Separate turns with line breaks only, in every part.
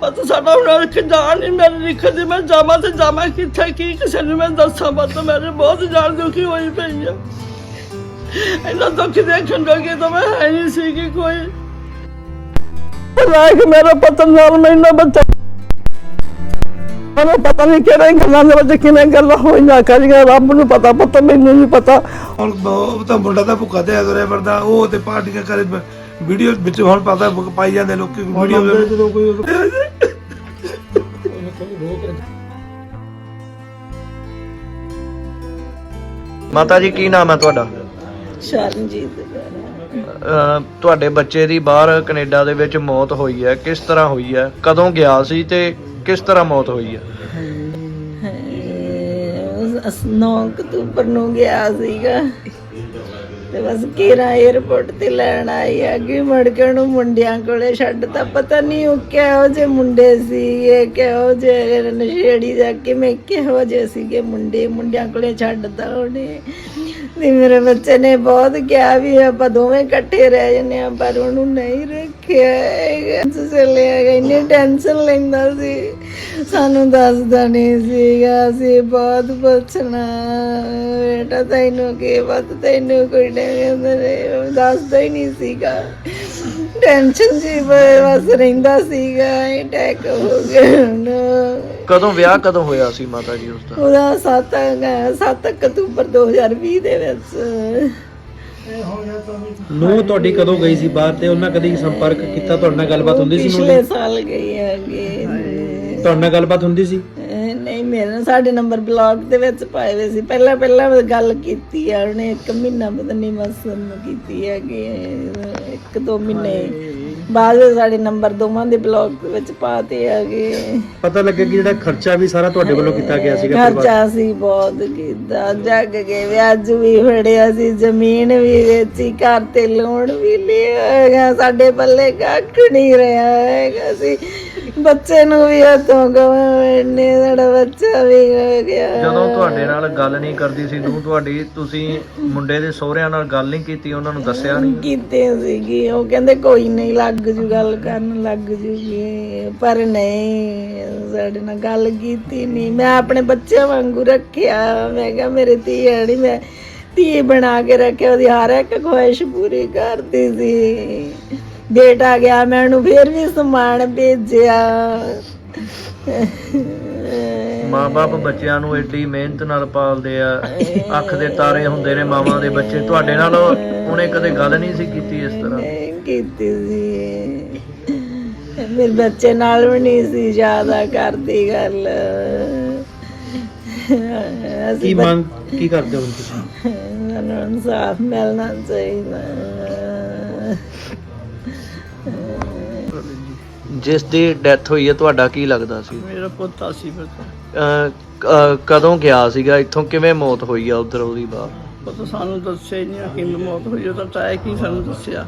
ਪਤਾ ਸਾਡਾ ਹੁਣ ਰੱਖ ਜਾਣ ਨਹੀਂ, ਮੇਰੇ ਲਿਖਦੇ ਮੈਂ ਜਾਵਾਂ ਤੇ ਜਾਵਾਂ ਕਿੱਥੇ, ਕੀ ਕਿਸੇ ਨੂੰ ਮੈਂ ਦੱਸਾਂ ਪਤਾ ਮੇਰੇ ਬਹੁਤ ਜਾਨ ਦੁਖੀ ਹੋਈ ਪਈ ਆ। ਇੰਨਾ ਦੁੱਖ ਦੇਖਣ ਜੋਗੇ ਤਾਂ ਮੈਂ ਹੈ ਨਹੀਂ ਸੀ ਕਿ ਕੋਈ। ਪਰ ਮੇਰਾ ਪਤਾ ਨਾਲ ਮੈਨੂੰ ਬੱਚਾ ਮੈਨੂੰ ਪਤਾ ਨਹੀਂ ਕਿਹੜੇ ਗੱਲਾਂ ਦੇ ਵਿੱਚ ਕਿਵੇਂ ਗੱਲਾਂ ਹੋਈਆਂ ਕਰੀਆਂ ਰੱਬ ਨੂੰ ਪਤਾ ਪਤਾ ਮੈਨੂੰ ਨਹੀਂ ਪਤਾ।
ਹੁਣ ਉਹ ਤਾਂ ਮੁੰਡਾ ਦਾ ਭੁੱਖਾ ਤੇ ਤੁਰਿਆ ਫਿਰਦਾ, ਉਹ ਤੇ ਪਾਰਟੀਆਂ ਕਰੇ ਵੀਡੀਓ ਵਿੱਚ ਹੁਣ ਪਤਾ ਪਾਈ ਜਾਂਦੇ ਲੋਕੀ ਵੀਡੀਓ ਜਦੋਂ ਕੋਈ
ਮਾਤਾ ਜੀ ਕੀ ਨਾਮ ਹੈ ਤੁਹਾਡਾ?
ਸ਼ਰਨਜੀਤ
ਅਹ ਤੁਹਾਡੇ ਬੱਚੇ ਦੀ ਬਾਹਰ ਕੈਨੇਡਾ ਦੇ ਵਿੱਚ ਮੌਤ ਹੋਈ ਹੈ ਕਿਸ ਤਰ੍ਹਾਂ ਹੋਈ ਹੈ? ਕਦੋਂ ਗਿਆ ਸੀ ਤੇ ਕਿਸ ਤਰ੍ਹਾਂ ਮੌਤ ਹੋਈ ਹੈ?
9 ਅਕਤੂਬਰ ਨੂੰ ਗਿਆ ਸੀਗਾ। ਤੇ ਬਸ ਕਿਹੜਾ 에어ਪੋਰਟ ਤੇ ਲੈਣ ਆਈ ਅੱਗੇ ਮੁੜ ਕੇ ਉਹਨੂੰ ਮੁੰਡਿਆਂ ਕੋਲੇ ਛੱਡਤਾ ਪਤਾ ਨਹੀਂ ਉਹ ਕਿਹੋ ਜਿਹੇ ਮੁੰਡੇ ਸੀਗੇ, ਕਿਹੋ ਜਿਹੇ ਨਸ਼ੇੜੀ ਜਾ ਕੇ ਮੈਂ ਕਿਹੋ ਜਿਹੇ ਸੀਗੇ ਮੁੰਡੇ। ਮੁੰਡਿਆਂ ਕੋਲੇ ਛੱਡਤਾ ਉਹਨੇ। ਤੇ ਮੇਰੇ ਬੱਚੇ ਨੇ ਬਹੁਤ ਕਿਹਾ ਵੀ ਆਪਾਂ ਦੋਵੇਂ ਇਕੱਠੇ ਰਹਿ ਜੰਨੇ ਆ ਪਰ ਉਹਨੂੰ ਨਹੀਂ ਰੱਖਿਆ ਹੈਗਾ। ਚਲਿਆ ਗਿਆ ਇੰਨੀ ਟੈਨਸ਼ਨ ਲੈਂਦਾ ਸੀ। ਸਾਨੂੰ ਦੱਸਦਾ ਨਹੀਂ ਸੀਗਾ, ਅਸੀਂ ਬਹੁਤ ਪੁੱਛਣਾ, ਬੇਟਾ ਤੈਨੂੰ ਕੀ ਪਤਾ, ਤੈਨੂੰ ਕੋਈ ਨਹੀਂ ਅੰਦਰ ਦੱਸਦਾ ਹੀ ਨਹੀਂ ਸੀਗਾ। ਟੈਨਸ਼ਨ ਜੀ ਬਸ ਰਹਿੰਦਾ ਸੀਗਾ ਅਟੈਕ ਹੋ ਗਿਆ ਉਹਨੂੰ।
ਕਦੋਂ ਵਿਆਹ ਕਦੋਂ ਹੋਇਆ ਸੀ ਮਾਤਾ ਜੀ ਉਸ ਦਾ?
ਉਹਦਾ 7 7 ਅਕਤੂਬਰ 2020 ਦੇ ਵਿੱਚ।
ਨੂੰ ਤੁਹਾਡੀ ਕਦੋਂ ਗਈ ਸੀ ਬਾਹਰ ਤੇ ਉਹਨਾਂ ਕਦੀ ਸੰਪਰਕ ਕੀਤਾ? ਤੁਹਾਡੇ ਨਾਲ ਗੱਲਬਾਤ ਹੁੰਦੀ ਸੀ
ਪਿਛਲੇ ਸਾਲ ਗਈ ਹੈਗੀ।
ਤੁਹਾਡੇ ਨਾਲ ਗੱਲਬਾਤ ਹੁੰਦੀ ਸੀ?
ਮੇਰੇ ਸਾਡੇ ਨੰਬਰ ਬਲੌਗ ਦੇ ਵਿੱਚ ਪਾਏ ਹੋਏ ਸੀ। ਪਹਿਲਾਂ ਪਹਿਲਾਂ ਗੱਲ ਕੀਤੀ ਆ ਉਹਨੇ ਇੱਕ ਮਹੀਨਾ ਪਤਾ ਨਹੀਂ ਬਸ ਕੀਤੀ ਹੈ ਕਿ ਇੱਕ ਦੋ ਮਹੀਨੇ। ਬਾਅਦ ਵਿੱਚ ਸਾਡੇ ਨੰਬਰ ਦੋਵਾਂ ਦੇ ਬਲੌਗ ਦੇ ਵਿੱਚ ਪਾਤੇ ਹੈਗੇ।
ਪਤਾ ਲੱਗਾ ਕਿ ਜਿਹੜਾ ਖਰਚਾ ਵੀ ਸਾਰਾ ਤੁਹਾਡੇ ਵੱਲੋਂ ਕੀਤਾ ਗਿਆ ਸੀਗਾ ਪਰਿਵਾਰ
ਖਰਚਾ ਸੀ ਬਹੁਤ ਕੀਤਾ ਜੱਗ ਕੇ ਵਿਆਜ ਵੀ ਫੜਿਆ ਸੀ ਜ਼ਮੀਨ ਵੀ ਵੇਚੀ ਘਰ ਤੇ ਲੋਨ ਵੀ ਲਿਆ ਸਾਡੇ ਪੱਲੇ ਕੱਖ ਨਹੀਂ ਰਿਹਾ ਹੈਗਾ ਸੀ। ਬੱਚੇ ਨੂੰ ਵੀ ਹੱਥੋਂ ਗਵਾਉਣੇ ਸਾਡਾ ਬੱਚਾ ਵੀ ਹੋ ਗਿਆ।
ਜਦੋਂ ਤੁਹਾਡੇ ਨਾਲ ਗੱਲ ਨਹੀਂ ਕਰਦੀ ਸੀ ਨੂੰ ਤੁਹਾਡੀ ਤੁਸੀਂ ਮੁੰਡੇ ਦੇ ਸਹੁਰਿਆਂ ਨਾਲ ਗੱਲ ਨਹੀਂ ਕੀਤੀ ਉਹਨਾਂ ਨੂੰ ਦੱਸਿਆ ਨਹੀਂ?
ਕੀਤੇ ਸੀਗੀ ਉਹ ਕਹਿੰਦੇ ਕੋਈ ਨਹੀਂ ਲੱਗ ਜੂ ਗੱਲ ਕਰਨ ਲੱਗ ਜੂਗੀ ਪਰ ਨਹੀਂ ਸਾਡੇ ਨਾਲ ਗੱਲ ਕੀਤੀ ਨਹੀਂ। ਮੈਂ ਆਪਣੇ ਬੱਚਿਆਂ ਵਾਂਗੂ ਰੱਖਿਆ। ਮੈਂ ਕਿਹਾ ਮੇਰੇ ਧੀ ਨਹੀਂ ਮੈਂ ਧੀ ਬਣਾ ਕੇ ਰੱਖਿਆ ਉਹਦੀ ਹਰ ਇੱਕ ਖੁਆਇਸ਼ ਪੂਰੀ ਕਰਦੀ ਸੀ। ਬੇਟਾ ਗਿਆ ਮੈਂ ਉਹਨੂੰ ਫੇਰ ਵੀ ਸਮਾਨ ਭੇਜਿਆ।
ਮਾਪੇ ਬੱਚਿਆਂ ਨੂੰ ਏਡੀ ਮਿਹਨਤ ਨਾਲ ਪਾਲਦੇ ਆ। ਅੱਖ ਦੇ ਤਾਰੇ ਹੁੰਦੇ ਨੇ ਮਾਵਾਂ ਦੇ ਬੱਚੇ। ਤੁਹਾਡੇ ਨਾਲ ਉਹਨੇ ਕਦੇ ਗੱਲ ਨਹੀਂ ਸੀ ਕੀਤੀ ਇਸ ਤਰ੍ਹਾਂ।
ਕੀਤੀ ਸੀ। ਮੇਰੇ ਬੱਚੇ ਨਾਲ ਵੀ ਨਹੀਂ ਸੀ ਜ਼ਿਆਦਾ ਕਰਦੀ ਗੱਲ।
ਕੀ ਮੰਗ ਕੀ ਕਰਦੇ ਹੋ ਤੁਸੀਂ?
ਮੈਨੂੰ ਇਨਸਾਫ ਮਿਲਣਾ ਚਾਹੀਦਾ।
ਜਿਸ ਦੀ ਡੈਥ ਹੋਈ ਹੈ ਤੁਹਾਡਾ ਕੀ ਲੱਗਦਾ ਸੀ?
ਮੇਰਾ ਪੁੱਤਾ ਸੀ ਬੱਚਾ
ਅਹ, ਕ- ਕਦੋਂ ਗਿਆ ਸੀਗਾ? ਇੱਥੋਂ ਕਿਵੇਂ ਮੌਤ ਹੋਈ ਆ ਉਧਰ ਉਹਦੀ ਬਾਹਰ
ਪੁੱਤ ਸਾਨੂੰ ਦੱਸਿਆ ਹੀ ਨਹੀਂ ਕਿ ਮੌਤ ਹੋਈ ਉਹ ਤਾਂ ਚਾਹੇ ਕੀ ਸਾਨੂੰ ਦੱਸਿਆ।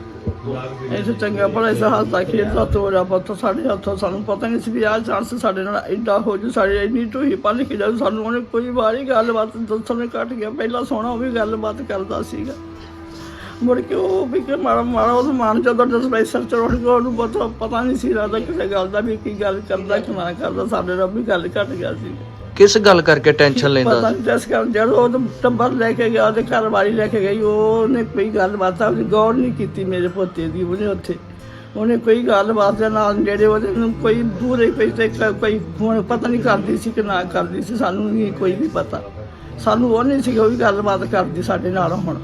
ਇਹ ਚੰਗਾ ਬੜਾ ਇਸ ਹੱਸਦਾ ਖੇਡਦਾ ਤੋੜਾ ਪੁੱਤ ਸਾਡੇ ਹੱਥੋਂ। ਸਾਨੂੰ ਪਤਾ ਨਹੀਂ ਸੀ ਵੀ ਆਹ ਚਾਂਸ ਸਾਡੇ ਨਾਲ ਐਡਾ ਹੋ ਜੂ ਸਾਡੇ ਇੰਨੀ ਢੋਈ ਪੱਲ ਕੇ ਜਾਊ। ਸਾਨੂੰ ਉਹਨੇ ਕੋਈ ਵਾਰੀ ਗੱਲਬਾਤ ਦੱਸਣ ਨੇ ਘਟ ਗਿਆ। ਪਹਿਲਾਂ ਸੋਹਣਾ ਉਹ ਵੀ ਗੱਲਬਾਤ ਕਰਦਾ ਸੀਗਾ। ਮੁੜ ਕੇ ਉਹ ਵੀ ਕਿ ਮਾੜਾ ਮਾੜਾ ਉਹ ਮਾਨ ਜਦੋਂ ਡਿਸਪੈਂਸਰ ਚ ਉੱਠ ਗਿਆ ਉਹਨੂੰ ਪਤਾ ਪਤਾ ਨਹੀਂ ਸੀ ਲੱਗਦਾ ਕਿਸੇ ਗੱਲ ਦਾ ਵੀ ਕੀ ਗੱਲ ਕਰਦਾ ਕਿ ਨਾ ਕਰਦਾ ਸਾਡੇ ਨਾਲ ਵੀ ਗੱਲ ਘਟ ਗਿਆ ਸੀ।
ਕਿਸ ਗੱਲ ਕਰਕੇ ਟੈਨਸ਼ਨ ਲੈਂਦਾ
ਪਤਾ ਨਹੀਂ ਜਿਸ ਕਰ ਜਦੋਂ ਉਹ ਟੱਬਰ ਲੈ ਕੇ ਗਿਆ ਤੇ ਘਰ ਵਾਲੀ ਲੈ ਕੇ ਗਈ ਉਹਨੇ ਕੋਈ ਗੱਲਬਾਤ ਆਪਣੀ ਗੌਰ ਨਹੀਂ ਕੀਤੀ ਮੇਰੇ ਪੋਤੇ ਦੀ ਉਹਨੇ ਉੱਥੇ। ਉਹਨੇ ਕੋਈ ਗੱਲਬਾਤ ਦੇ ਨਾਲ ਜਿਹੜੇ ਉਹਦੇ ਨੂੰ ਕੋਈ ਪੂਰੇ ਕੋਈ ਤੇ ਕ- ਕੋਈ ਹੁਣ ਪਤਾ ਨਹੀਂ ਕਰਦੀ ਸੀ ਕਿ ਨਾ ਕਰਦੀ ਸੀ ਸਾਨੂੰ ਨਹੀਂ ਕੋਈ ਵੀ ਪਤਾ। ਸਾਨੂੰ ਉਹ ਨਹੀਂ ਸੀ ਉਹ ਵੀ ਗੱਲਬਾਤ ਕਰਦੀ ਸਾਡੇ ਨਾਲ ਹੁਣ।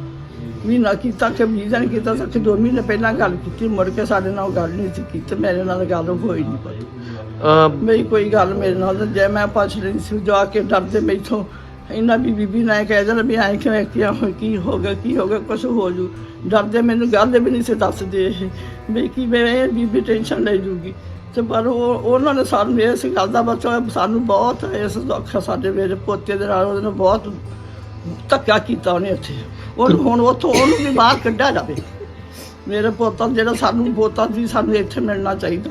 ਮਹੀਨਾ ਕੀਤਾ ਕਿ ਵੀਜ਼ਾ ਨਹੀਂ ਕੀਤਾ ਸੱਚ ਦੋ ਮਹੀਨੇ ਪਹਿਲਾਂ ਗੱਲ ਕੀਤੀ ਮੁੜ ਕੇ ਸਾਡੇ ਨਾਲ ਗੱਲ ਨਹੀਂ ਸੀ ਕੀਤੀ ਮੇਰੇ ਨਾਲ ਗੱਲ ਹੋਈ ਨਹੀਂ ਪਈ ਮੇਰੀ ਕੋਈ ਗੱਲ ਮੇਰੇ ਨਾਲ ਜੇ ਮੈਂ ਪੁੱਛ ਰਹੀ ਸੀ ਜਾ ਕੇ ਡਰਦੇ ਮੈਥੋਂ ਇਹਨਾਂ ਵੀ ਬੀਬੀ ਨੇ ਕਹਿ ਦੇਣਾ ਵੀ ਐਂ ਕਿਵੇਂ ਕਿਹਾ ਹੋ ਕੀ ਹੋ ਗਿਆ ਕੀ ਹੋ ਗਿਆ ਕੁਛ ਹੋ ਜੂ। ਡਰਦੇ ਮੈਨੂੰ ਗੱਲ ਵੀ ਨਹੀਂ ਸੀ ਦੱਸਦੇ ਇਹ। ਵੀ ਕੀ ਮੈਂ ਇਹ ਬੀਬੀ ਟੈਨਸ਼ਨ ਲੈ ਜੂਗੀ। ਤੇ ਪਰ ਉਹ ਉਹਨਾਂ ਨੇ ਸਾਨੂੰ ਇਸ ਗੱਲ ਦਾ ਬਚਾ ਸਾਨੂੰ ਬਹੁਤ ਇਸ ਦੁੱਖ ਸਾਡੇ ਮੇਰੇ ਪੋਤੇ ਦੇ ਨਾਲ ਉਹਨੇ ਬਹੁਤ ਧੱਕਾ ਕੀਤਾ ਉਹਨੇ ਇੱਥੇ ਉਹਨੂੰ ਹੁਣ ਉੱਥੋਂ ਉਹਨੂੰ ਵੀ ਬਾਹਰ ਕੱਢਿਆ ਜਾਵੇ। ਮੇਰੇ ਪੋਤਾ ਜਿਹੜਾ ਸਾਨੂੰ ਪੋਤਾ ਵੀ ਸਾਨੂੰ ਇੱਥੇ ਮਿਲਣਾ ਚਾਹੀਦਾ।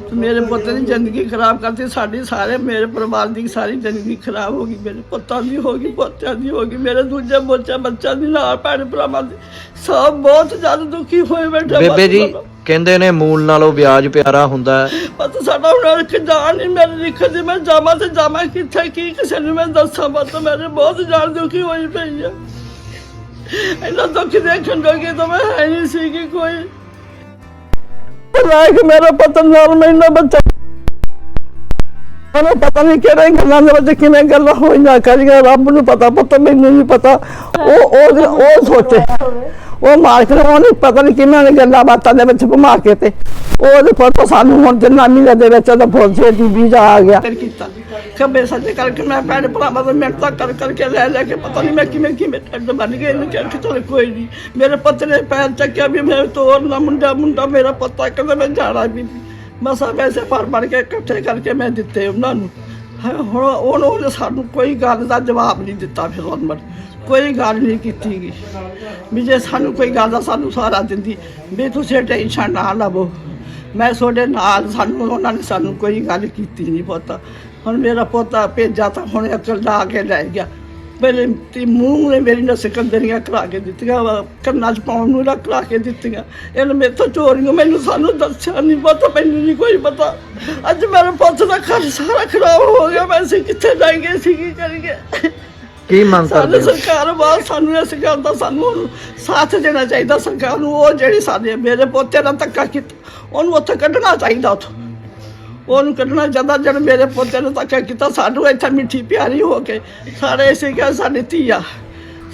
ਤੇ ਮੇਰੇ ਪੁੱਤ ਦੀ ਜ਼ਿੰਦਗੀ ਖਰਾਬ ਕਰਤੀ। ਸਾਡੀ ਸਾਰੇ ਮੇਰੇ ਪਰਿਵਾਰ ਦੀ ਸਾਰੀ ਜ਼ਿੰਦਗੀ ਖਰਾਬ ਹੋ ਗਈ। ਮੇਰੇ ਪੁੱਤਾਂ ਦੀ ਹੋ ਗਈ ਪੋਤਿਆਂ ਦੀ ਹੋ ਗਈ। ਮੇਰੇ ਦੂਜੇ ਬੱਚਾ ਬੱਚਾ ਦੀ ਨਾਲ ਭੈਣ ਭਰਾਵਾਂ ਦੀ। ਸਭ ਬਹੁਤ ਜ਼ਿਆਦਾ ਦੁਖੀ ਹੋਏ ਬੈਠੇ
ਬੇਬੇ ਜੀ। ਕਹਿੰਦੇ ਨੇ ਮੂਲ ਨਾਲੋਂ ਵਿਆਜ ਪਿਆਰਾ ਹੁੰਦਾ ਹੈ।
ਪਤਾ ਸਾਡਾ ਹੁਣ ਇੱਕ ਜਾਨ ਨਹੀਂ ਮੇਰੇ ਲਿਖਣ ਦੀ ਮੈਂ ਜਾਵਾਂ ਤੇ ਜਾਵਾਂ ਕਿੱਥੇ ਕੀ ਕਿਸੇ ਨੂੰ ਮੈਂ ਦੱਸਾਂ? ਪਤਾ ਮੇਰੇ ਬਹੁਤ ਜਾਨ ਦੁਖੀ ਹੋਈ ਪਈ ਆ। ਇੰਨਾ ਦੁੱਖ ਦੇਖਣ ਜੋਗੀ ਤਾਂ ਮੈਂ ਹੈ ਨਹੀਂ ਸੀ ਕਿ ਕੋਈ। ਪਰ ਕਿ ਮੇਰਾ ਪਤਾ ਨਾਲ ਮੈਨੂੰ ਬੱਚਾ ਮੈਨੂੰ ਪਤਾ ਨਹੀਂ ਕਿਹੜੇ ਗੱਲਾਂ ਦੇ ਵਿੱਚ ਕਿਵੇਂ ਗੱਲਾਂ ਹੋਈਆਂ, ਕਰੀਆਂ, ਰੱਬ ਨੂੰ ਪਤਾ ਪਤਾ ਮੈਨੂੰ ਨਹੀਂ ਪਤਾ। ਉਹ ਉਹ ਉਹ ਸੋਚੇ। ਉਹ ਮਾਲਕ ਨੂੰ ਉਹਨੂੰ ਪਤਾ ਨਹੀਂ ਕਿੰਨਾਂ ਨੇ ਗੱਲਾਂ ਬਾਤਾਂ ਦੇ ਵਿੱਚ ਘੁਮਾ ਕੇ ਤੇ ਉਹਦੇ ਫੋਟੋ ਸਾਨੂੰ ਹੁਣ ਜਿੰਨਾ ਦੇ ਵਿੱਚ ਉਹਦਾ ਫੋਟੋ ਦੀ ਵੀਜ਼ਾ ਆ ਗਿਆ। ਕੀਤਾ। ਖੱਬੇ ਸੱਜੇ ਕਰਕੇ ਮੈਂ ਭੈਣ ਭਰਾਵਾਂ ਦਾ ਮਿਹਨਤ ਕਰ ਕਰਕੇ ਲੈ ਲੈ ਕੇ ਪਤਾ ਨਹੀਂ ਮੈਂ ਕਿਵੇਂ ਕਿਵੇਂ ਟੱਡ ਬਣ ਗਏ। ਇਹਨੂੰ ਕਿਹਾ ਕਿ ਚਲ ਕੋਈ ਨਹੀਂ। ਮੇਰੇ ਪੁੱਤ ਨੇ ਪੈਰ ਚੱਕਿਆ ਵੀ ਮੈਂ ਤੋਰਨਾ ਮੁੰਡਾ ਮੁੰਡਾ ਮੇਰਾ ਪੁੱਤਾ ਕਹਿੰਦਾ ਮੈਂ ਜਾਣਾ ਵੀ ਮਸਾ ਪੈਸੇ ਫੜ ਫੜ ਕੇ ਇਕੱਠੇ ਕਰਕੇ ਮੈਂ ਦਿੱਤੇ ਉਹਨਾਂ ਨੂੰ। ਹਾਂ, ਹੁਣ ਉਹਨੂੰ ਉਹਨੇ ਸਾਨੂੰ ਕੋਈ ਗੱਲ ਦਾ ਜਵਾਬ ਨਹੀਂ ਦਿੱਤਾ ਫਿਰ ਉਹਨਾਂ। ਕੋਈ ਗੱਲ ਨਹੀਂ ਕੀਤੀ ਗਈ ਵੀ ਜੇ ਸਾਨੂੰ ਕੋਈ ਗੱਲ ਦਾ ਸਾਨੂੰ ਸਹਾਰਾ ਦਿੰਦੀ ਵੀ ਤੁਸੀਂ ਟੈਨਸ਼ਨ ਨਾ ਲਵੋ। ਮੈਂ ਤੁਹਾਡੇ ਨਾਲ ਸਾਨੂੰ ਉਹਨਾਂ ਨੇ ਸਾਨੂੰ ਕੋਈ ਗੱਲ ਕੀਤੀ ਨਹੀਂ ਪਤਾ। ਹੁਣ ਮੇਰਾ ਪੋਤਾ ਭੇਜਾ ਤਾਂ ਹੁਣ ਅਕਲ ਲਾ ਕੇ ਲੈ ਗਿਆ। ਮੇਰੇ ਤੇ ਮੂੰਹ ਨੇ ਮੇਰੀ ਨਾ ਸਿਕੰਦਰੀਆਂ ਕਰਾ ਕੇ ਦਿੱਤੀਆਂ ਵਾ, ਕੰਨਾਂ 'ਚ ਪਾਉਣ ਨੂੰ ਰੱਖ ਲਾ ਕੇ ਦਿੱਤੀਆਂ। ਇਹਨੇ ਮੇਰੇ ਤੋਂ ਚੋਰੀਆਂ ਮੈਨੂੰ ਸਾਨੂੰ ਦੱਸਿਆ ਨਹੀਂ ਪਤਾ ਮੈਨੂੰ ਨਹੀਂ ਕੋਈ ਪਤਾ। ਅੱਜ ਮੇਰੇ ਪੁੱਤ ਦਾ ਘਰ ਸਾਰਾ ਖਰਾਬ ਹੋ ਗਿਆ ਮੈਂ ਅਸੀਂ ਕਿੱਥੇ ਜਾਈਏ ਸੀ ਕੀ ਕਰੀਏ?
ਕੀ ਮੰਗ ਕਰਦੇ
ਸਾਨੂੰ
ਹੋ?
ਸਰਕਾਰ ਬਾਅਦ ਸਾਨੂੰ ਇਸ ਗੱਲ ਦਾ ਸਾਨੂੰ ਸਾਥ ਦੇਣਾ ਚਾਹੀਦਾ ਸਰਕਾਰ ਨੂੰ ਉਹ ਜਿਹੜੀ ਸਾਡੇ ਮੇਰੇ ਪੋਤੇ ਨਾਲ ਧੱਕਾ ਕੀਤਾ ਉਹਨੂੰ ਉੱਥੇ ਕੱਢਣਾ ਚਾਹੀਦਾ ਉੱਥੋਂ। ਉਹਨੂੰ ਕੱਢਣਾ ਚਾਹੀਦਾ ਜਿਹੜਾ ਮੇਰੇ ਪੋਤੇ ਨੂੰ ਧੱਕਾ ਕੀਤਾ ਸਾਨੂੰ ਇੱਥੇ ਮਿੱਠੀ ਪਿਆਰੀ ਹੋ ਕੇ ਸਾਰੇ ਇਸੇ ਕਿ ਸਾਡੀ ਧੀਆ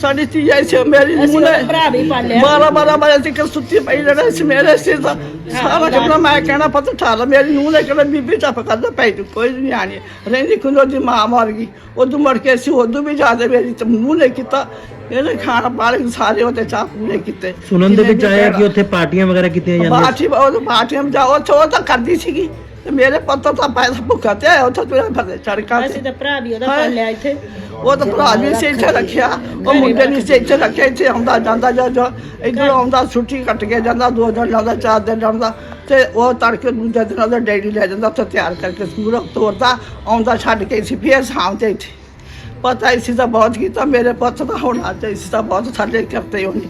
ਸਾਡੀ ਧੀਆ ਇਸੇ ਮੇਰੀ ਨੂੰਹ ਨੇ ਭਰਾ ਵੀ ਪਾਲਿਆ। ਬਾਰਾਂ ਬਾਰਾਂ ਵਜੇ ਤੱਕ ਸੁੱਤੀ ਪਈ ਰਹਿਣਾ ਇਸ ਮੇਰੇ ਸਿਰ ਦਾ। ਸਾਰਾ ਕਹਿੰਦਾ ਮੈਂ ਕਹਿਣਾ ਪਤਾ ਠਾਲ ਮੇਰੀ ਨੂੰਹ ਨੇ ਕਹਿੰਦਾ ਬੀਬੀ ਚੱਪ ਕਰਦਾ ਪੈ ਤੂੰ ਕੋਈ ਨਹੀਂ ਆਣੀ। ਰਹਿੰਦੀ ਖੁੰਦੋ ਦੀ ਮਾਂ ਮਰ ਗਈ। ਉਦੋਂ ਮਰ ਕੇ ਸੀ ਉਦੋਂ ਵੀ ਜ਼ਿਆਦਾ ਮੇਰੀ ਤੇ ਨੂੰਹ ਨੇ ਕੀਤਾ। ਇਹਨੇ ਖਾਣਾ ਪਾਲੇ ਸਾਰੇ ਉਹਦੇ ਚਾਹ ਪੂਰੇ ਕੀਤੇ।
ਸੁਣਨ ਦੇ ਵਿੱਚ ਆਇਆ ਕਿ ਉੱਥੇ ਪਾਰਟੀਆਂ ਵਗੈਰਾ ਕੀਤੀਆਂ ਜਾਂਦੀਆਂ?
ਬਾਠੀ ਉਹ ਬਾਠੀਆਂ ਜਾਓ ਉੱਥੇ ਉਹ ਤਾਂ ਕਰਦੀ ਸੀਗੀ। ਤੇ ਮੇਰੇ ਪੁੱਤ ਤਾਂ ਪੈਸਾ ਭੁੱਖਾ ਤੇ ਆਇਆ ਉੱਥੇ ਤੁਰਿਆ ਫਿਰਦੇ ਚੜਕਾ
ਅਸੀਂ ਤਾਂ ਭਰਾ ਵੀ ਉਹਦਾ ਪਾਲਿਆ ਇੱਥੇ।
ਉਹ ਤਾਂ ਭਰਾ ਵੀ ਸੀ ਇੱਥੇ ਰੱਖਿਆ ਉਹ ਮੁੰਡੇ ਨੇ ਸੀ ਇੱਥੇ ਰੱਖਿਆ ਇੱਥੇ ਆਉਂਦਾ ਜਾਂਦਾ ਜਦੋਂ ਇੱਧਰ ਆਉਂਦਾ ਛੁੱਟੀ ਕੱਟ ਕੇ ਜਾਂਦਾ ਦੋ ਦਿਨ ਲਾਉਂਦਾ ਚਾਰ ਦਿਨ ਲਾਉਂਦਾ ਤੇ ਉਹ ਤੜਕੇ ਦੂਜੇ ਦਿਨ ਉਹਦਾ ਡੈਡੀ ਲੈ ਜਾਂਦਾ ਉੱਥੇ ਤਿਆਰ ਕਰਕੇ ਸਕੂਲ ਤੋਰਦਾ ਆਉਂਦਾ ਛੱਡ ਕੇ ਸੀ ਫੇਰ ਸ਼ਾਮ ਤੇ ਇੱਥੇ। ਪਤਾ ਇਸੇ ਦਾ ਬਹੁਤ ਕੀਤਾ ਮੇਰੇ ਪੁੱਤ ਦਾ ਹੁਣ ਅੱਜ ਇਸ ਦਾ ਬਹੁਤ ਸਾਡੇ ਕਰਤੇ ਹੋਣੀ।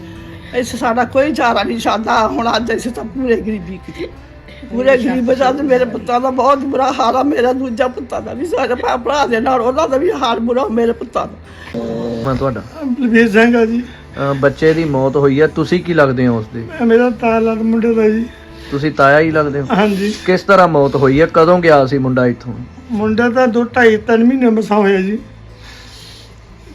ਇਸ ਸਾਡਾ ਕੋਈ ਚਾਰਾ ਨਹੀਂ ਸਾਦਾ ਹੁਣ ਅੱਜ ਇਸ ਤਾਂ ਪੂਰੇ ਗਰੀਬੀ ਕੀਤੀ। ਪੂਰੇ ਗਰੀਬ ਜਾਤ ਮੇਰੇ ਪੁੱਤਾਂ ਦਾ ਬਹੁਤ ਬੁਰਾ ਹਾਲ ਆ ਮੇਰਾ ਦੂਜਾ ਪੁੱਤਾਂ ਦਾ ਵੀ ਸਾਡੇ ਭਰਾ ਭਰਾ ਦੇ ਨਾਲ ਉਹਨਾਂ ਦਾ ਵੀ ਹਾਲ ਬੁਰਾ ਮੇਰੇ ਪੁੱਤਾਂ ਦਾ।
ਮੈਂ ਤੁਹਾਡਾ।
ਬਲਵੀਰ ਸਿੰਘ ਆ ਜੀ।
ਅਹ ਬੱਚੇ ਦੀ ਮੌਤ ਹੋਈ ਹੈ ਤੁਸੀਂ ਕੀ ਲੱਗਦੇ ਹੋ ਉਸਦੇ?
ਇਹ ਮੇਰਾ ਤਾਲਾ ਦਾ ਮੁੰਡੇ ਦਾ ਜੀ।
ਤੁਸੀਂ ਤਾਇਆ ਹੀ ਲੱਗਦੇ ਹੋ?
ਹਾਂਜੀ।
ਕਿਸ ਤਰ੍ਹਾਂ ਮੌਤ ਹੋਈ ਹੈ ਕਦੋਂ ਗਿਆ ਸੀ ਮੁੰਡਾ ਇੱਥੋਂ?
ਮੁੰਡਾ ਤਾਂ ਦੋ ਢਾਈ ਤਿੰਨ ਮਹੀਨੇ ਮਸਾ ਹੋਇਆ ਜੀ।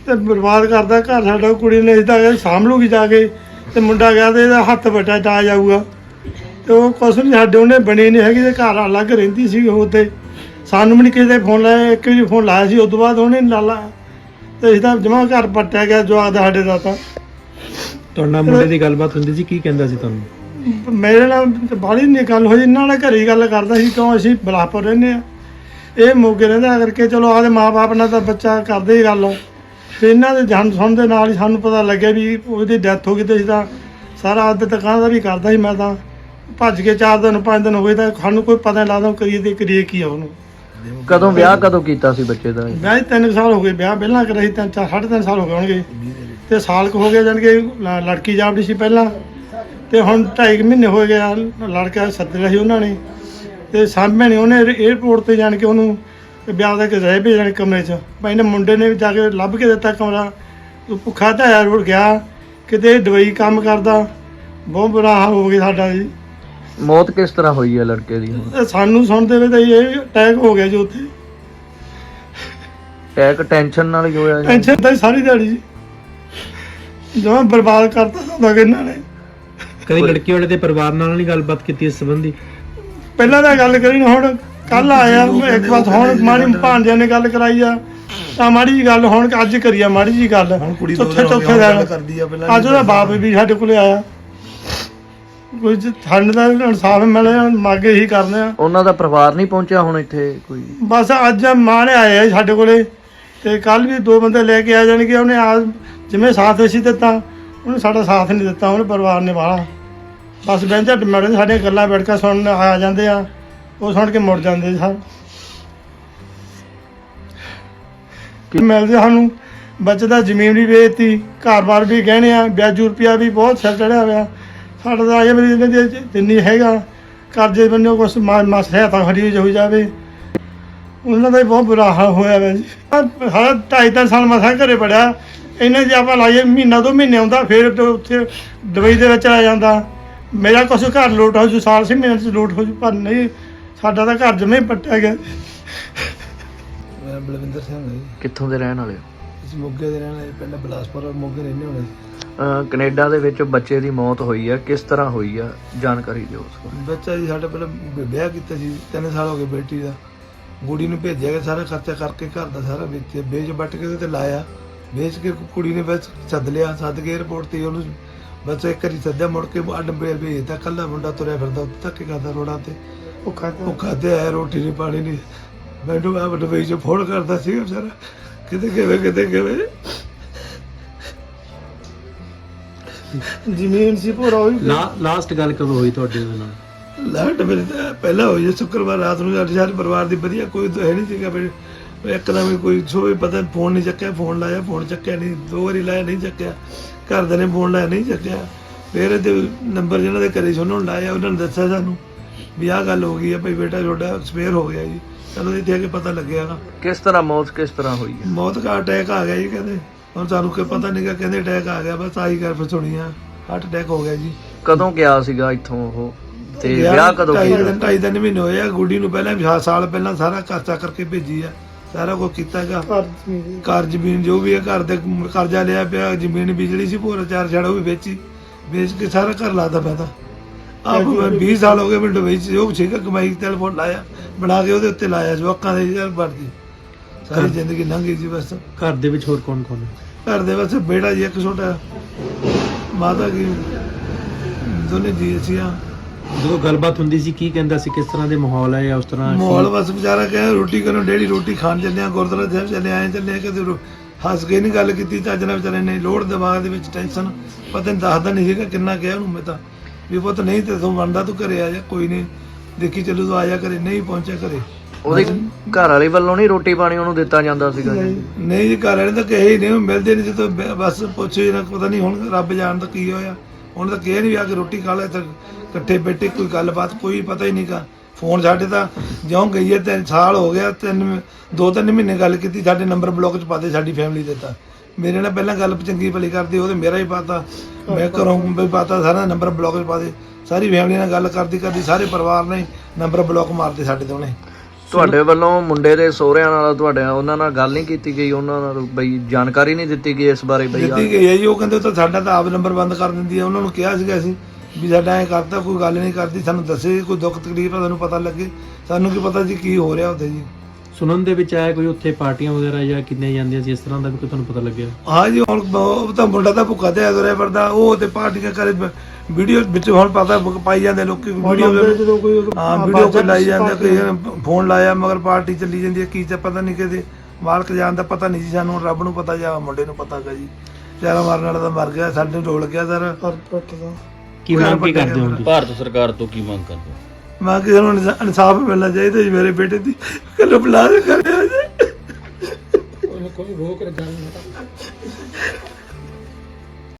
ਤੇ ਬਰਬਾਦ ਕਰਦਾ ਘਰ ਸਾਡਾ ਕੁੜੀ ਨੇ ਇਦਾਂ ਕਿ ਸਾਂਭ ਲੂਗੀ ਜਾ ਕੇ ਤੇ ਮੁੰਡਾ ਗਿਆ ਤੇ ਇਹਦਾ ਹੱਥ ਵੱਟਾ ਜਾ ਜਾਊਗਾ। ਤੇ ਉਹ ਕੁਛ ਨਹੀਂ ਸਾਡੇ ਉਹਨੇ ਬਣੀ ਨਹੀਂ ਹੈਗੀ ਤੇ ਘਰ ਅਲੱਗ ਰਹਿੰਦੀ ਸੀ ਉਹ ਤੇ। ਸਾਨੂੰ ਵੀ ਨਹੀਂ ਕਿਸੇ ਦੇ ਫੋਨ ਲਾਇਆ ਇੱਕ ਵਾਰੀ ਫੋਨ ਲਾਇਆ ਸੀ ਉਸ ਤੋਂ ਬਾਅਦ ਉਹਨੇ ਲਾਲਾ। ਤੇ ਇਸ ਦਾ ਜਮਾ ਘਰ ਪੱਟਿਆ ਗਿਆ ਜਵਾਕ ਦਾ ਸਾਡੇ ਦਾ ਤਾਂ।
ਤੁਹਾਡੇ ਨਾਲ ਮੁੰਡੇ ਦੀ ਗੱਲਬਾਤ ਹੁੰਦੀ ਸੀ ਕੀ ਕਹਿੰਦਾ ਸੀ ਤੁਹਾਨੂੰ?
ਮੇਰੇ ਨਾਲ ਬਾਹਲੀ ਨਹੀਂ ਗੱਲ ਹੋਈ ਇਹਨਾਂ ਨਾਲ ਘਰੇ ਹੀ ਗੱਲ ਕਰਦਾ ਸੀ ਕਿਉਂ ਅਸੀਂ ਬਲਾਪੁਰ ਰਹਿੰਦੇ ਆ ਇਹ ਮੋਗੇ ਰਹਿੰਦਾ ਕਰਕੇ ਚਲੋ ਆਦੇ ਮਾਪੇ ਨਾਲ ਤਾਂ ਬੱਚਾ ਕਰਦੇ ਹੀ ਗੱਲ ਤੇ ਇਹਨਾਂ ਦੇ ਜਨ ਸੁਣ ਦੇ ਨਾਲ ਹੀ ਸਾਨੂੰ ਪਤਾ ਲੱਗਿਆ ਵੀ ਉਹਦੀ ਡੈਥ ਹੋ ਗਈ ਤੇ ਅਸੀਂ ਤਾਂ ਸਾਰਾ ਅੱਧ ਤਕਾਂ ਦਾ ਵੀ ਕਰਦਾ ਸੀ ਮੈਂ ਤਾਂ ਭੱਜ ਕੇ 4 ਦਿਨ 5 ਦਿਨ ਹੋ ਗਏ ਤਾਂ ਸਾਨੂੰ ਕੋਈ ਪਤਾ ਨਹੀਂ ਲੱਗਦਾ ਕਰੀਏ ਤੇ ਕਰੀਏ ਕੀ ਆ ਉਹਨੂੰ।
ਕਦੋਂ ਵਿਆਹ ਕਦੋਂ ਕੀਤਾ ਸੀ ਬੱਚੇ ਦਾ?
ਵਿਆਹ 3 ਸਾਲ ਹੋ ਗਏ ਵਿਆਹ ਪਹਿਲਾਂ ਕਰਿਆ ਸੀ ਤਿੰਨ ਚਾਰ ਸਾਢੇ ਤਿੰਨ ਸਾਲ ਹੋ ਗਏ ਹੋਣਗੇ। ਤੇ ਸਾਲ ਕੁ ਹੋ ਗਿਆ ਜਾਣੀ ਕਿ ਲੜਕੀ ਜਾਪਦੀ ਸੀ ਪਹਿਲਾਂ। ਤੇ ਹੁਣ ਢਾਈ ਕੁ ਮਹੀਨੇ ਹੋ ਗਏ ਲੜਕਾ ਸੱਦ ਲਿਆ ਸੀ ਉਹਨਾਂ ਨੇ। ਤੇ ਸਾਹਮਣੇ ਨੇ ਉਹਨੇ 에어ਪੋਰਟ ਤੇ ਜਾਣ ਕੇ ਉਹਨੂੰ ਵਿਆਹ ਦਾ ਰਹਿ ਭੇਜਣ ਕਮਰੇ 'ਚ। ਭਾਈ ਨੇ ਮੁੰਡੇ ਨੇ ਵੀ ਜਾ ਕੇ ਲੱਭ ਕੇ ਦਿੱਤਾ ਕਮਰਾ। ਉਹ ਭੁੱਖਾ ਧਾਇਆ ਰੁੜ ਗਿਆ। ਕਿਤੇ ਦਵਾਈ ਕੰਮ ਕਰਦਾ। ਬਹੁਤ ਬੁਰਾ ਹਾਲ ਹੋ ਗਿਆ ਸਾਡਾ ਜੀ।
ਮੌਤ ਕਿਸ ਤਰ੍ਹਾਂ ਹੋਈ ਹੈ ਲੜਕੇ ਦੀ? ਹੁਣ
ਸਾਨੂੰ ਸੁਣਦੇ ਵੇ ਤਾਂ ਇਹ ਅਟੈਕ ਹੋ ਗਿਆ ਜੀ ਉੱਥੇ।
ਟੈਕ ਟੈਨਸ਼ਨ ਨਾਲ ਹੀ ਹੋਇਆ ਜੀ।
ਟੈਨਸ਼ਨ ਤਾਂ ਸਾਰੀ ਦਿਹਾੜੀ ਜੀ। ਜਮਾਂ ਬਰਬਾਦ ਕਰਤਾ ਸਾਡਾ ਕਿ ਇਹਨਾਂ ਨੇ।
ਕਦੀ ਲੜਕੀ ਵਾਲੇ ਦੇ ਪਰਿਵਾਰ ਨਾਲ ਨਹੀਂ ਗੱਲਬਾਤ ਕੀਤੀ ਇਸ ਸੰਬੰਧੀ?
ਪਹਿਲਾਂ ਤਾਂ ਗੱਲ ਕਰੀ ਨਾ ਹੁਣ ਕੱਲ ਆਇਆ ਇੱਕ ਵਾਰ ਹੁਣ ਮਾੜੀ ਭਾਂਜਿਆਂ ਨੇ ਗੱਲ ਕਰਾਈ ਆ ਤਾਂ ਮਾੜੀ ਜੀ ਗੱਲ ਹੁਣ ਅੱਜ ਕਰੀ ਆ ਮਾੜੀ ਜੀ ਗੱਲ।
ਹੁਣ ਕੁੜੀ
ਚੌਥੇ
ਦੋ
ਚੌਥੇ
ਦਿਨ। ਗੱਲ ਕਰਦੀ ਆ ਪਹਿਲਾਂ
ਅੱਜ ਉਹਦਾ ਬਾਪ ਵੀ ਸਾਡੇ ਕੋਲੇ ਆਇਆ। ਜੇ ਸਾਨੂੰ ਦਾ ਇਨਸਾਫ ਮਿਲਿਆ ਮੰਗ ਇਹੀ ਕਰਦੇ ਆ।
ਉਹਨਾਂ ਦਾ ਪਰਿਵਾਰ ਨਹੀਂ ਪਹੁੰਚਿਆ ਹੁਣ ਇੱਥੇ ਕੋਈ?
ਬਸ ਅੱਜ ਮਾਂ ਨੇ ਆਏ ਆ ਸਾਡੇ ਕੋਲੇ ਤੇ ਕੱਲ ਵੀ ਦੋ ਬੰਦੇ ਲੈ ਕੇ ਆ ਜਾਣਗੇ ਉਹਨੇ ਆ ਜਿਵੇਂ ਸਾਥ ਅਸੀਂ ਦਿੱਤਾ ਉਹਨੇ ਸਾਡਾ ਸਾਥ ਨਹੀਂ ਦਿੱਤਾ ਉਹਨੇ ਪਰਿਵਾਰ ਨੇ ਵਾਲਾ ਬਸ ਬੈਂਚਾ ਮੈਡਮ ਸਾਡੀਆਂ ਗੱਲਾਂ ਬੈਠ ਕੇ ਸੁਣਨ ਆ ਜਾਂਦੇ ਆ ਉਹ ਸੁਣ ਕੇ ਮੁੜ ਜਾਂਦੇ ਸਨ ਕਿ ਮਿਲਦੇ ਸਾਨੂੰ? ਬੱਚੇ ਦਾ ਜ਼ਮੀਨ ਵੀ ਵੇਚਤੀ ਘਰ-ਬਾਰ ਵੀ ਗਹਿਣੇ ਆ ਵਿਆਜੂ ਰੁਪਿਆ ਵੀ ਬਹੁਤ ਸਿਰ ਚੜਿਆ ਹੋਇਆ। ਸਾਡਾ ਤਾਂ ਇਹ ਵੀ ਇਹਨਾਂ ਦੇ ਜਿੰਨੀ ਹੈਗਾ। ਕਰਜ਼ੇ ਬੰਨਿਓ ਕੁਛ ਮਾ ਸਹਾਇਤਾ ਖੜੀ ਹੋ ਜਾਵੇ। ਉਹਨਾਂ ਦਾ ਬਹੁਤ ਬੁਰਾ ਹਾਲ ਹੋਇਆ ਵਾ ਜੀ। ਸਾਰਾ ਢਾਈ ਤਿੰਨ ਸਾਲ ਮਸਾਂ ਘਰੇ ਪੜਿਆ। ਇਹਨਾਂ ਜੇ ਆਪਾਂ ਲਾਈਏ ਮਹੀਨਾ ਦੋ ਮਹੀਨੇ ਆਉਂਦਾ ਫਿਰ ਉੱਥੇ ਦੁਬਈ ਦੇ ਵਿੱਚ ਆ ਜਾਂਦਾ। ਮੇਰਾ ਕੁਛ ਘਰ ਲੋਟ ਹੋ ਜੂ ਸਾਲ ਛੇ ਮਹੀਨੇ ਚ ਲੋਟ ਹੋ ਜੂ ਪਰ ਨਹੀਂ ਸਾਡਾ ਤਾਂ ਘਰ ਜਮੇ ਪੱਟਿਆ ਗਿਆ।
ਮੈਂ ਬਲਵਿੰਦਰ ਸਿੰਘ ਹਾਂ ਜੀ।
ਕਿੱਥੋਂ ਦੇ ਰਹਿਣ ਵਾਲੇ ਹੋ?
ਅਸੀਂ ਮੋਗੇ ਦੇ ਰਹਿਣ ਵਾਲੇ ਪਿੰਡ ਬਲਾਸਪੁਰ ਮੋਗੇ ਰਹਿੰਦੇ
ਅਹ ਕੈਨੇਡਾ ਦੇ ਵਿੱਚ ਬੱਚੇ ਦੀ ਮੌਤ ਹੋਈ ਆ। ਕਿਸ ਤਰ੍ਹਾਂ ਹੋਈ ਆ? ਜਾਣਕਾਰੀ ਦਿਓ ਉਸ ਬਾਰੇ।
ਬੱਚਾ ਜੀ ਸਾਡਾ ਪਹਿਲਾਂ ਵਿਆਹ ਕੀਤਾ ਸੀ 3 ਸਾਲ ਹੋ ਗਏ ਬੇਟੀ ਦਾ। ਕੁੜੀ ਨੂੰ ਭੇਜਿਆ ਗਿਆ ਸਾਰਾ ਖਰਚਾ ਕਰਕੇ ਘਰ ਦਾ ਸਾਰਾ ਵੇਚ ਵੇਚ ਵੱਟ ਕੇ ਤੇ ਲਾਇਆ। ਵੇਚ ਕੇ ਕੁੜੀ ਨੇ ਬਸ ਸੱਦ ਲਿਆ ਸੱਦ ਕੇ 에어ਪੋਰਟ ਤੇ ਉਹਨੂੰ ਬਸ ਇੱਕ ਵਾਰੀ ਸੱਦਿਆ ਮੁੜ ਕੇ ਅੱਡ ਭੇਜਦਾ ਕੱਲਾ ਮੁੰਡਾ ਤੁਰਿਆ ਫਿਰਦਾ ਉੱਤੇ ਧੱਕੇ ਖਾਦਾ ਰੋਡਾਂ ਤੇ।
ਉਹ ਖਾਤਾ
ਉਹ ਖਾਦੇ ਆਇਆ ਰੋਟੀ ਨਹੀਂ ਪਾਣੀ ਨਹੀਂ ਮੈਨੂੰ ਆ ਵੱਡੇ ਵਿੱਚ ਫੋਨ ਕਰਦਾ ਸੀ ਵਿਚਾਰਾ ਕਿਤੇ ਕਿਵੇਂ ਕਿਤੇ ਕਿਵੇਂ
ਜ਼ਮੀਨ ਸੀ ਪੂਰਾ ਉਹ ਵੀ
ਲਾਸਟ ਗੱਲ ਕਦੋਂ ਹੋਈ ਤੁਹਾਡੇ ਉਹਦੇ ਨਾਲ?
ਲਾਟ ਮੇਰੇ ਤਾਂ ਪਹਿਲਾਂ ਹੋਈ ਹੈ ਸ਼ੁੱਕਰਵਾਰ ਰਾਤ ਨੂੰ ਸਾਡੇ ਸਾਰੇ ਪਰਿਵਾਰ ਦੀ ਵਧੀਆ ਕੋਈ ਤਾਂ ਹੈ ਨਹੀਂ ਸੀਗਾ ਵੀ ਇੱਕਦਮ ਹੀ ਕੋਈ ਸੋਵੇ ਪਤਾ ਫੋਨ ਨਹੀਂ ਚੱਕਿਆ ਫੋਨ ਲਾਇਆ ਫੋਨ ਚੱਕਿਆ ਨਹੀਂ ਦੋ ਵਾਰੀ ਲਾਇਆ ਨਹੀਂ ਚੱਕਿਆ। ਘਰਦੇ ਨੇ ਫੋਨ ਲਾਇਆ ਨਹੀਂ ਚੱਕਿਆ। ਫਿਰ ਇਹਦੇ ਨੰਬਰ ਜਿਹਨਾਂ ਦੇ ਘਰੇ ਸੀ ਉਹਨਾਂ ਨੂੰ ਲਾਇਆ ਉਹਨਾਂ ਨੇ ਦੱਸਿਆ ਸਾਨੂੰ ਵੀ ਆਹ ਗੱਲ ਹੋ ਗਈ ਹੈ ਭਈ ਬੇਟਾ ਤੁਹਾਡਾ ਐਕਸਪਾਇਰ ਹੋ ਗਿਆ ਜੀ। ਸਾਨੂੰ ਇੱਥੇ ਆ ਕੇ ਪਤਾ ਲੱਗਿਆ ਨਾ।
ਕਿਸ ਤਰ੍ਹਾਂ ਮੌਤ ਕਿਸ ਤਰ੍ਹਾਂ ਹੋਈ ਆ
ਮੌਤ ਦਾ ਅਟੈਕ ਆ ਗਿਆ ਜੀ ਕਹਿੰਦੇ। ਹੁਣ ਸਾਨੂੰ ਕੋਈ ਪਤਾ ਨਹੀਂਗਾ ਕਹਿੰਦੇ ਅਟੈਕ ਆ ਗਿਆ ਬਸ ਆਹੀ ਗੱਲ ਫਿਰ ਸੁਣੀ ਆ। ਹਾਰਟ ਅਟੈਕ ਹੋ ਗਿਆ ਜੀ।
ਕਦੋਂ ਗਿਆ ਸੀਗਾ ਇੱਥੋਂ ਉਹ? ਤੇ
ਵਿਆਹ
ਵਿਆਹ ਕਦੋਂ
ਢਾਈ
ਕੀਤਾ?
ਦਿਨ ਢਾਈ ਦਿਨ ਮਹੀਨੇ ਹੋਏ ਆ ਗੁੱਡੀ ਨੂੰ ਪਹਿਲਾਂ ਵੀ ਸਾ- ਸਾਲ ਪਹਿਲਾਂ ਸਾਰਾ ਖਰਚਾ ਕਰਕੇ ਭੇਜੀ ਆ। ਸਾਰਾ ਕੁਝ ਕੀਤਾ ਹੈਗਾ
ਘਰ ਜ਼ਮੀਨ।
ਜੋ ਵੀ ਹੈ ਘਰ ਦੇ ਕਰਜ਼ਾ ਲਿਆ ਪਿਆ ਜ਼ਮੀਨ ਬਿਜਲੀ ਸੀ ਪੂਰਾ ਚਾਰ ਛੜ ਉਹ ਵੀ ਵੇਚੀ। ਵੇਚ ਕੇ ਸਾਰਾ ਘਰ ਲਾਦਾ ਤਾਂ। ਆਪ ਮੈਂ 20 ਸਾਲ ਹੋ ਗਏ ਮੈਂ ਦੁਬਈ ਚ ਜੋ ਸੀਗਾ ਕਮਾਈ ਟੈਲੀਫੋਨ ਲਾਇਆ ਬਣਾ ਕੇ ਉਹਦੇ ਉੱਤੇ ਲਾਇਆ ਜਵਾਕਾਂ ਦੇ ਯਾਰ ਵਰਦੀ ਸਾਰੀ ਜ਼ਿੰਦਗੀ ਲੰਘ ਗਈ ਸੀ ਬਸ।
ਘਰ ਦੇ ਵਿੱਚ ਹੋਰ ਕੌਣ ਕੌਣ ਹੈ?
ਘਰ ਦੇ ਬਸ ਬੇਟਾ ਜੀ ਇੱਕ ਛੋਟਾ ਮਾਤਾ ਕੀ ਦੋਨੇ ਜੀ ਅਸੀਂ ਆ।
ਜਦੋਂ ਗੱਲਬਾਤ ਹੁੰਦੀ ਸੀ ਕੀ ਕਹਿੰਦਾ ਸੀ? ਕਿਸ ਤਰ੍ਹਾਂ ਦੇ ਮਾਹੌਲ ਹੈ ਜਾਂ ਉਸ ਤਰ੍ਹਾਂ ਕੀ-
ਮਾਹੌਲ ਬਸ ਵਿਚਾਰਾ ਕਹੇ ਰੋਟੀ ਕਰੋ ਡੇਲੀ ਰੋਟੀ ਖਾਣ ਚੱਲੇ ਆ ਗੁਰਦੁਆਰਾ ਸਾਹਿਬ ਚੱਲੇ ਆਏ ਚੱਲੇ ਰੋ- ਹੱਸ ਕੇ ਨਹੀਂ ਗੱਲ ਕੀਤੀ ਚੱਜ ਨਾਲ ਵਿਚਾਰੇ ਨੇ ਲੋੜ ਦਿਮਾਗ ਦੇ ਵਿੱਚ ਟੈਨਸ਼ਨ ਪਤਾ ਨਹੀਂ ਦੱਸਦਾ ਨਹੀਂ ਸੀਗਾ ਕਿੰਨਾ ਕਿਹਾ ਉਹਨੂੰ ਮੈਂ ਤਾਂ। ਵੀ ਪੁੱਤ ਨਹੀਂ ਤੇ ਤੂੰ ਮੰਨਦਾ ਤੂੰ ਘਰੇ ਆ ਜਾ ਕੋਈ ਨਹੀਂ ਦੇਖੀ ਚੱਲੂ ਤੂੰ ਆ ਜਾ ਘਰੇ ਨਹੀਂ ਪਹੁੰਚਿਆ ਘਰੇ।
ਉਹਦੇ ਘਰ ਵਾਲੇ ਵੱਲੋਂ ਨਹੀਂ ਰੋਟੀ ਪਾਣੀ ਉਹਨੂੰ ਦਿੱਤਾ ਜਾਂਦਾ ਸੀਗਾ
ਨਹੀਂ ਜੀ ਘਰ ਵਾਲੇ ਤਾਂ ਕਹੇ ਹੀ ਨਹੀਂ ਉਹ ਮਿਲਦੇ ਨਹੀਂ ਜਦੋਂ ਬ- ਬਸ ਪੁੱਛੇ ਨਾ ਪਤਾ ਨਹੀਂ ਹੁਣ ਰੱਬ ਜਾਣਦਾ ਕੀ ਹੋਇਆ। ਹੁਣ ਤਾਂ ਕਿਹਾ ਨਹੀਂ ਆ ਕੇ ਰੋਟੀ ਖਾ ਲੈ ਤਾਂ ਇਕੱਠੇ ਬੈਠੇ ਕੋਈ ਗੱਲਬਾਤ ਕੋਈ ਪਤਾ ਹੀ ਨਹੀਂਗਾ ਫੋਨ ਸਾਡੇ ਤਾਂ ਜਿਉਂ ਗਈ ਹੈ ਤਿੰਨ ਸਾਲ ਹੋ ਗਿਆ ਤਿੰਨ ਦੋ ਤਿੰਨ ਮਹੀਨੇ ਗੱਲ ਕੀਤੀ ਸਾਡੇ ਨੰਬਰ ਬਲੌਕ 'ਚ ਪਾ ਦੇ ਸਾਡੀ ਫੈਮਿਲੀ ਦੇ ਤਾਂ। ਮੇਰੇ ਨਾਲ ਪਹਿਲਾਂ ਗੱਲ ਚੰਗੀ ਭਲੀ ਕਰਦੀ ਉਹਦੇ ਮੇਰਾ ਹੀ ਪਾਤਾ। ਮੈਂ ਘਰੋਂ ਵੀ ਪਾਤਾ ਸਾਰਾ ਨੰਬਰ ਬਲੌਕ 'ਚ ਪਾ ਦੇ ਸਾਰੀ ਫੈਮਿਲੀ ਨਾਲ ਗੱਲ ਕਰਦੀ ਕਰਦੀ ਸਾਰੇ ਪਰਿਵਾਰ ਨੇ ਨੰਬਰ ਬਲੌਕ ਮਾਰਦੇ ਸਾਡੇ ਦੋਨੇ
ਤੁਹਾਡੇ ਵੱਲੋਂ ਮੁੰਡੇ ਦੇ ਸਹੁਰਿਆਂ ਨਾਲ ਤੁਹਾਡੇ ਉਹਨਾਂ ਨਾਲ ਗੱਲ ਨਹੀਂ ਕੀਤੀ ਗਈ? ਉਹਨਾਂ ਨਾਲ ਬਈ ਜਾਣਕਾਰੀ ਨਹੀਂ ਦਿੱਤੀ ਗਈ ਇਸ ਬਾਰੇ ਬਈ
ਦਿੱਤੀ ਗਈ ਹੈ ਜੀ। ਉਹ ਕਹਿੰਦੇ ਉਹ ਤਾਂ ਸਾਡਾ ਤਾਂ ਆਪ ਨੰਬਰ ਬੰਦ ਕਰ ਦਿੰਦੀ ਹੈ। ਉਹਨਾਂ ਨੂੰ ਕਿਹਾ ਸੀਗਾ ਅਸੀਂ ਵੀ ਸਾਡਾ ਐ ਕਰਤਾ ਕੋਈ ਗੱਲ ਨਹੀਂ ਕਰਦੀ। ਸਾਨੂੰ ਦੱਸੇ ਕੋਈ ਦੁੱਖ ਤਕਲੀਫ ਆ ਸਾਨੂੰ ਪਤਾ ਲੱਗੇ। ਸਾਨੂੰ ਕੀ ਪਤਾ ਜੀ ਕੀ ਹੋ ਰਿਹਾ ਉੱਥੇ ਜੀ।
ਸੁਣਨ ਦੇ ਵਿੱਚ ਆਇਆ ਕੋਈ ਉੱਥੇ ਪਾਰਟੀਆਂ ਵਗੈਰਾ ਜਾਂ ਕਿੰਨੇ ਜਾਂਦੀਆਂ ਸੀ ਇਸ ਤਰ੍ਹਾਂ ਦਾ ਵੀ ਕੋਈ ਤੁਹਾਨੂੰ ਪਤਾ ਲੱਗਿਆ?
ਹਾਂ ਜੀ ਹੁਣ ਉਹ ਤਾਂ ਮੁੰਡਾ ਤਾਂ ਭੁੱਖਾ ਤੇ ਤੁਰਿਆ ਫਿਰਦਾ। ਉਹ ਤੇ ਪਾਰਟੀਆਂ ਕਰੇ ਵੀਡੀਓ ਵਿੱਚ ਹੁਣ ਪਤਾ ਪਾਈ ਜਾਂਦੇ ਲੋਕੀ ਵੀਡੀਓ
ਜਦੋਂ ਕੋਈ
ਹਾਂ ਵੀਡੀਓ ਕੋਈ ਲਾਈ ਜਾਂਦੇ ਕੋਈ ਫੋਨ ਲਾਇਆ ਮਗਰ ਪਾਰਟੀ ਚੱਲੀ ਜਾਂਦੀ ਹੈ ਕੀ ਚ ਪਤਾ ਨਹੀਂ ਕਿਤੇ ਮਾਲਕ ਜਾਣ ਦਾ ਪਤਾ ਨਹੀਂ ਜੀ ਸਾਨੂੰ ਰੱਬ ਨੂੰ ਪਤਾ ਜਾਂ ਮੁੰਡੇ ਨੂੰ ਪਤਾ ਗਾ ਜੀ। ਚਾਰਾ ਮਾਰਨ ਵਾਲਾ ਤਾਂ ਮਰ ਗਿਆ ਸਾਡੇ ਨੂੰ ਰੋਲ ਗਿਆ ਸਰ।
ਕੀ ਮੰਗ ਕੀ ਕਰਦੇ ਹੋ
ਭਾਰਤ ਸਰਕਾਰ ਤੋਂ ਕੀ ਮੰਗ ਕਰਦੇ ਹੋ?
ਮੈਂ ਕਿਸੇ ਨੂੰ ਇਨਸਾ- ਇਨਸਾਫ ਮਿਲਣਾ ਚਾਹੀਦਾ ਜੀ ਮੇਰੇ ਬੇਟੇ ਦੀ। ਕੱਲ ਬੁਲਾ ਕਰਿਆ ਜੀ।
ਕੋਈ ਰੋਕ ਰਗਾ